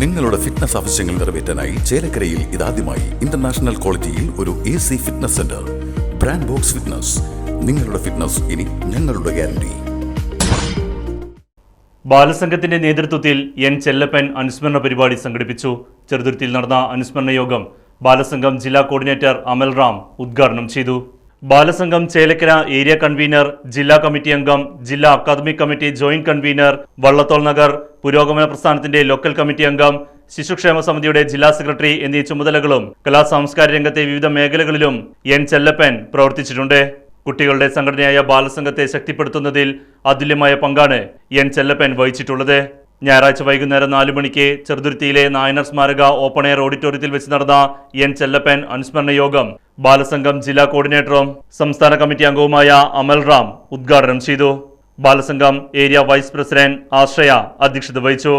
നിങ്ങളുടെ ഫിറ്റ്നസ് ആവശ്യങ്ങൾ നിറവേറ്റാനായി ചേലക്കരയിൽ ഇതാദ്യമായി ഇന്റർനാഷണൽ ക്വാളിറ്റിയിൽ ഒരു A C fitness centre brand box fitness നിങ്ങളുടെ ഫിറ്റ്നസ് ഇനി ഞങ്ങളുടെ ഗ്യാരണ്ടി ബാലസംഘത്തിന്റെ നേതൃത്വത്തിൽ എൻ ചെല്ലപ്പൻ അനുസ്മരണ പരിപാടി സംഘടിപ്പിച്ചു. ചെറുതുരുത്തിൽ നടന്ന അനുസ്മരണ യോഗം ബാലസംഘം ജില്ലാ കോർഡിനേറ്റർ അമൽ റാം ഉദ്ഘാടനം ചെയ്തു. ബാലസംഘം ചേലക്കര ഏരിയ കൺവീനർ ജില്ലാ കമ്മിറ്റി അംഗം ജില്ലാ academic committee joint convener Vallathol Nagar പുരോഗമന പ്രസ്ഥാനത്തിന്റെ ലോക്കൽ കമ്മിറ്റി അംഗം ശിശുക്ഷേമ സമിതിയുടെ ജില്ലാ സെക്രട്ടറി എന്നീ ചുമതലകളും കലാ സാംസ്കാരിക രംഗത്തെ വിവിധ മേഖലകളിലും എൻ ചെല്ലപ്പൻ പ്രവർത്തിച്ചിട്ടുണ്ട്. കുട്ടികളുടെ സംഘടനയായ ബാലസംഘത്തെ ശക്തിപ്പെടുത്തുന്നതിൽ അതുല്യമായ പങ്കാണ് എൻ ചെല്ലപ്പൻ വഹിച്ചിട്ടുള്ളത്. ഞായറാഴ്ച വൈകുന്നേരം നാലു മണിക്ക് ചെറുതുരുത്തിയിലെ നായനർ സ്മാരക ഓപ്പൺ എയർ ഓഡിറ്റോറിയത്തിൽ വെച്ച് നടന്ന എൻ ചെല്ലപ്പൻ അനുസ്മരണ യോഗം ബാലസംഘം ജില്ലാ കോർഡിനേറ്ററും സംസ്ഥാന കമ്മിറ്റി അംഗവുമായ അമൽ റാം ഉദ്ഘാടനം ചെയ്തു. Balasangham area vice president Ashraya അധ്യക്ഷത വഹിച്ചു.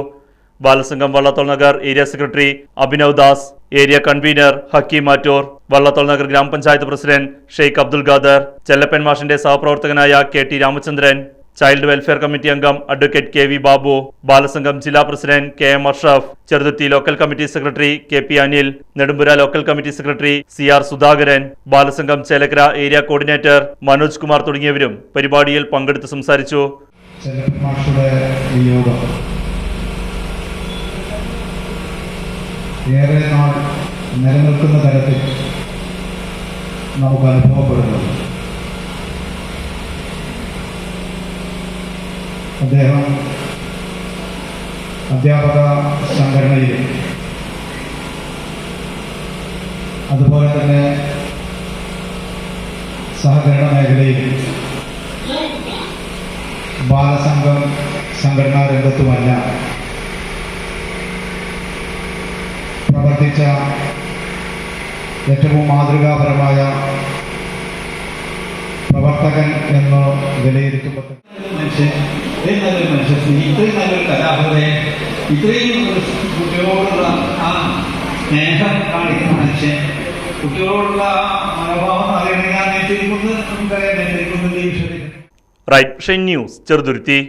Balasangham Vallathol Nagar area secretary Abhinav Das area convener Hakeem Mattoor Vallathol Nagar ഗ്രാമപഞ്ചായത്ത് പ്രസിഡന്റ് ഷെയ്ഖ് അബ്ദുൽ ഖാദർ ചെല്ലപ്പൻ മാഷിന്റെ സഹപ്രവർത്തകനായ K T Ramachandran child welfare committee അംഗം advocate K V Babu Balasangham ജില്ലാ president K M Ashraf Cheruthuruthi local committee secretary K P Anil Nedumpura local committee secretary C R Sudhakaran Balasangham Chelakkara area coordinator Manoj Kumar തുടങ്ങിയവരും പരിപാടിയിൽ പങ്കെടുത്ത് സംസാരിച്ചു. നിലനിൽക്കുന്ന തരത്തിൽ നമുക്ക് അനുഭവപ്പെടുന്നത് അദ്ദേഹം അധ്യാപക സംഘടനയിൽ. അതുപോലെ തന്നെ സഹകരണ മേഖലയിൽ ബാലസംഘം സംഘടനാ രംഗത്തുമല്ല. പ്രവർത്തിച്ച ഏറ്റവും മാതൃകാപരമായ പ്രവർത്തകൻ എന്ന് വിലയിരുത്തപ്പെട്ടു മനുഷ്യൻ ഇത്രയും നല്ലൊരു മനുഷ്യൻ ഇത്രയും നല്ലൊരു കലാഹൃദയൻ ഇത്രയും ഒരു കുട്ടികളോടുള്ള ആ സ്നേഹം കാണിക്കുന്ന മനുഷ്യൻ കുട്ടികളോടുള്ള ആ മനോഭാവം അറിയണമെങ്കിൽ ആ നേറ്റിരിക്കുന്നത് നമുക്കറിയാം നേറ്റിരിക്കുന്നത് റൈറ്റ് ന്യൂസ് ചെറുതുരുത്തി.